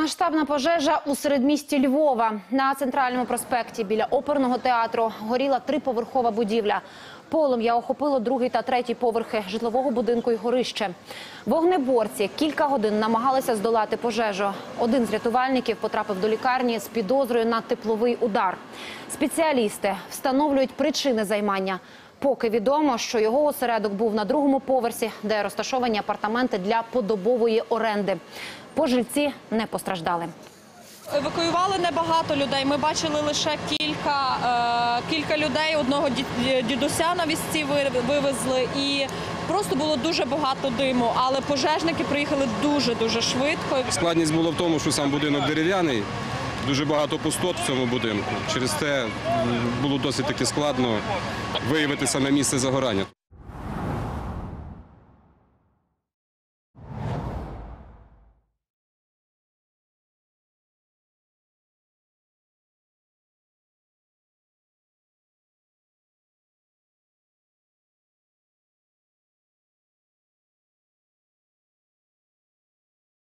Масштабна пожежа у середмісті Львова. На центральному проспекті біля оперного театру горіла триповерхова будівля. Полум'я охопило другий та третій поверхи житлового будинку і горище. Вогнеборці кілька годин намагалися здолати пожежу. Один з рятувальників потрапив до лікарні з підозрою на тепловий удар. Спеціалісти встановлюють причини займання. Поки відомо, що його осередок був на другому поверсі, де розташовані апартаменти для подобової оренди. Пожильці не постраждали. Евакуювали небагато людей. Ми бачили лише кілька, е, кілька людей. Одного дідуся на візці ви- вивезли, і просто було дуже багато диму. Але пожежники приїхали дуже дуже швидко. Складність була в тому, що сам будинок дерев'яний, дуже багато пустот в цьому будинку. Через те було досить таки складно виявити саме місце загорання.